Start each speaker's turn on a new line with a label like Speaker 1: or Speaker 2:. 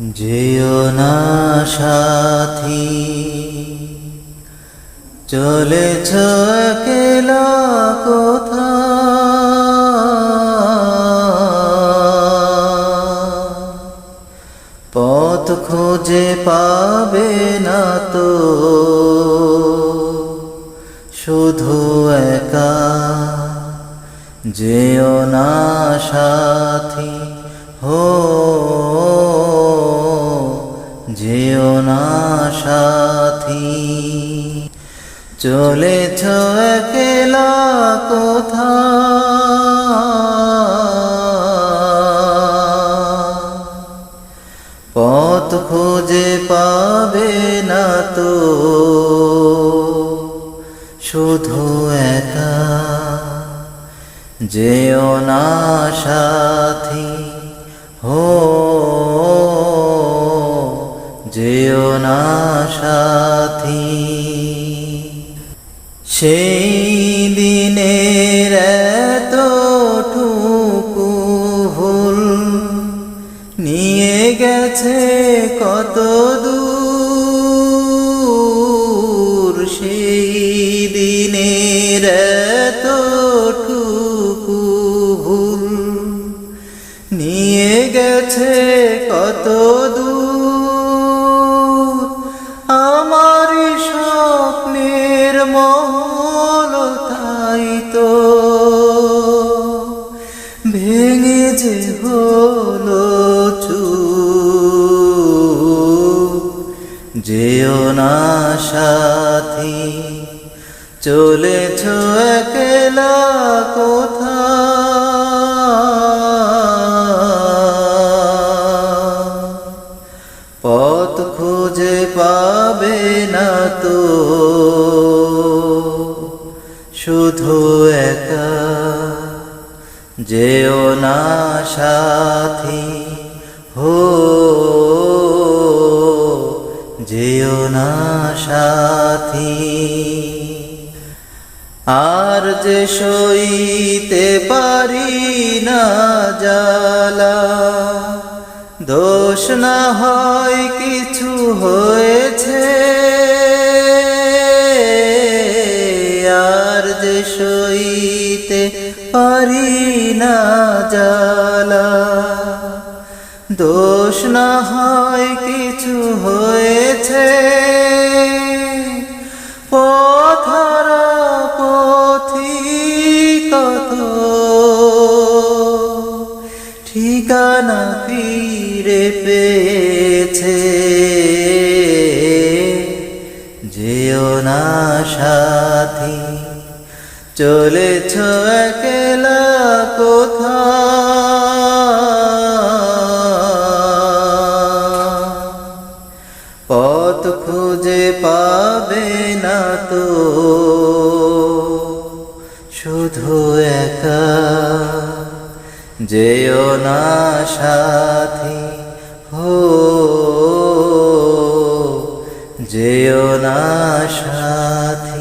Speaker 1: যেও না সাথী। চলেছ একলা কোথা পথ খুঁজে পাবে না তো। শুধু একা যেও না সাথী হো। যেও না সাথী। চলেছ একলা কোথা পথ খুঁজে পাবে না তো। শুধু একা। যেও না সাথী, হো যেও না সাথী। সেই দিনের এতটুকু ভুল নিয়ে গেছে কত দূর। সেই দিনের এতটুকু ভুল নিয়ে গেছে কত দূর। হলো চুর যেও না সাথী, চলেছ একলা কোথা পথ খুঁজে পাবে না তো। শুধু একা যেও না সাথী, হো, যেও না সাথী। আর যে সইতে পারি না জ্বালা, দোষ না হয় কিছু হয়েছে। যে সইতে পারি না জালা দোষ না হয় কিছু হয়েছে। পথরা পথি কত। ঠিকানা ফিরে পেয়েছে। যেও না সাথী। চলেছ একলা কোথা পথ খুঁজে পাবে না তো। শুধু একা যেও না সাথী হো। যেও না সাথী